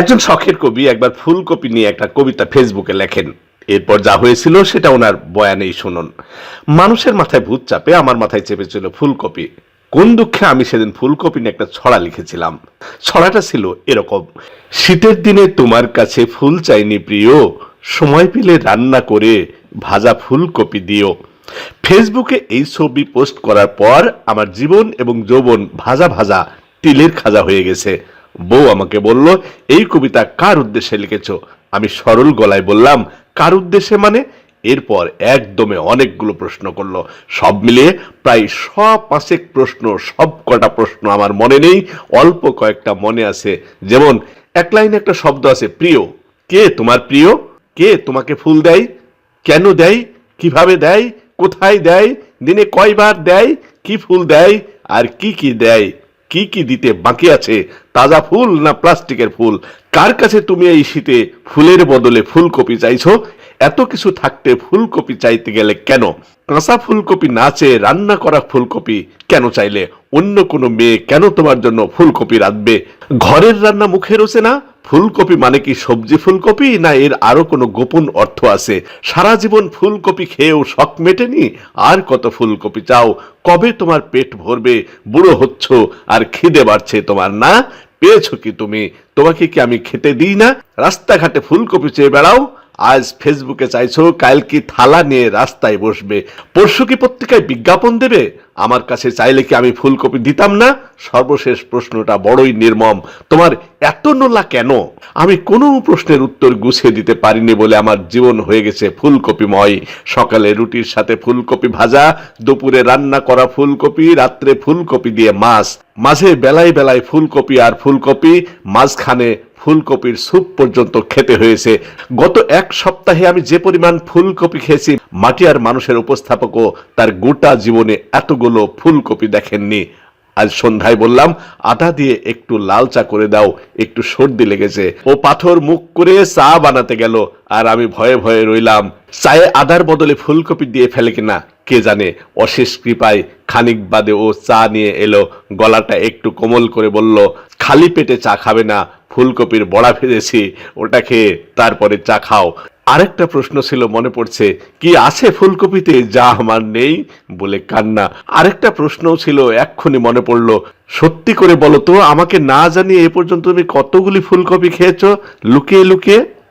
একজন শখের কবি একবার ফুলকপি নিয়ে একটা কবিতা ফেসবুকে লেখেন। এরপর যা হয়েছিল সেটা ওনার বয়ানেই শুনুন। মানুষের মাথায় ভূত চাপে আমার মাথায় চেপেছিল ফুলকপি। কোন দুঃখে আমি সেদিন ফুলকপি নিয়ে একটা ছড়া লিখেছিলাম? ছড়াটা ছিল এরকম, শীতের দিনে তোমার কাছে ফুল চাইনি প্রিয়, সময় পেলে রান্না করে ভাজা ফুলকপি দিও। ফেসবুকে এই ছবি পোস্ট করার পর আমার জীবন এবং যৌবন ভাজা ভাজা তিলের খাজা হয়ে গেছে। বউ আমাকে বলল, এই কবিতা কার উদ্দেশ্যে লিখেছ? আমি সরল গলায় বললাম, কার উদ্দেশ্যে মানে? এরপর একদমে অনেকগুলো প্রশ্ন করল। সব মিলিয়ে প্রায় শ পাঁচেক প্রশ্ন, সব কটা প্রশ্ন আমার মনে নেই, অল্প কয়েকটা মনে আছে। যেমন, এক লাইনে একটা শব্দ আছে, প্রিয়। কে তোমার প্রিয়? কে তোমাকে ফুল দেয়? কেন দেয়? কীভাবে দেয়? কোথায় দেয়? দিনে কয়বার দেয়? কি ফুল দেয়? আর কি কি দেয়? কি কি দিতে বাকি আছে? তাজা ফুল না প্লাস্টিকের ফুল? কার কাছে তুমি এই শীতে ফুলের বদলে ফুলকপি চাইছো? এত কিছু থাকতে ফুলকপি চাইতে গেলে কেন? কাঁচা ফুলকপি না চেয়ে রান্না করা ফুলকপি কেন চাইলে? অন্য কোনো মেয়ে কেন তোমার জন্য ফুলকপি রাঁধবে? ঘরের রান্না মুখে রোসে না? ফুলকপি মানে কি সবজি ফুলকপি, না এর আরও কোনো গোপন অর্থ আছে? সারা জীবন ফুলকপি খেয়েও শখ মেটেনি? আর কত ফুলকপি চাও? কবে তোমার পেট ভরবে? বুড়ো হচ্ছ আর খিদে বাড়ছে তোমার, না? পেয়েছ কি তুমি? তোমাকে কি আমি খেতে দিই না? রাস্তাঘাটে ফুলকপি চেয়ে বেড়াও? আজ ফেসবুকে চাইছো কাল কি থালা নিয়ে রাস্তায় বসবে। পরশু কি পত্রিকায় বিজ্ঞাপন দেবে? আমার কাছে চাইলে কি আমি ফুলকপি দিতাম না? সর্বশেষ প্রশ্নটা বড়ই নির্মম। তোমার এত নোলা কেন? আমি কোনো প্রশ্নের উত্তর গুছিয়ে দিতে পারিনি বলে আমার জীবন হয়ে গেছে ফুলকপিময়। সকালে রুটির সাথে ফুলকপি ভাজা, দুপুরে রান্না করা ফুলকপি, রাত্রে ফুলকপি দিয়ে মাছ। মাঝে বেলায় বেলায় ফুলকপি আর ফুলকপি, মাঝখানে ফুলকপির স্যুপ পর্যন্ত খেতে হয়েছে। গত এক সপ্তাহে আমি যে পরিমাণ ফুলকপি খেয়েছি মাটিয়ার মানুষের উপস্থাপকও তার গোটা জীবনে এতগুলো ফুলকপি দেখেননি। আজ সন্ধ্যায় বললাম আটা দিয়ে একটু লাল চা করে দাও, একটু সর্দি লেগেছে। ও পাথর মুখ করে চা বানাতে গেল, আর আমি ভয়ে ভয়ে রইলাম। চায়ে আদার বদলে ফুলকপি দিয়ে ফেলে কিনা, কে জানে? অশেষ কৃপায় খানিক বাদে ও চা নিয়ে এলো, গলাটা একটু কোমল করে বলল, খালি পেটে চা খাবে না ফুলকপির বড়া ভেজেছি, ওটা খেয়ে তারপরে চা খাও। আরেকটা প্রশ্ন ছিল, মনে পড়ছে, কি আছে ফুলকপিতে? যা আমার নেই বলে কান্না। আরেকটা প্রশ্নও ছিল, এক্ষুনি মনে পড়ল, সত্যি করে বলো তো, আমাকে না জানিয়ে এ পর্যন্ত তুমি কতগুলি ফুলকপি খেয়েছো? লুকিয়ে লুকিয়ে।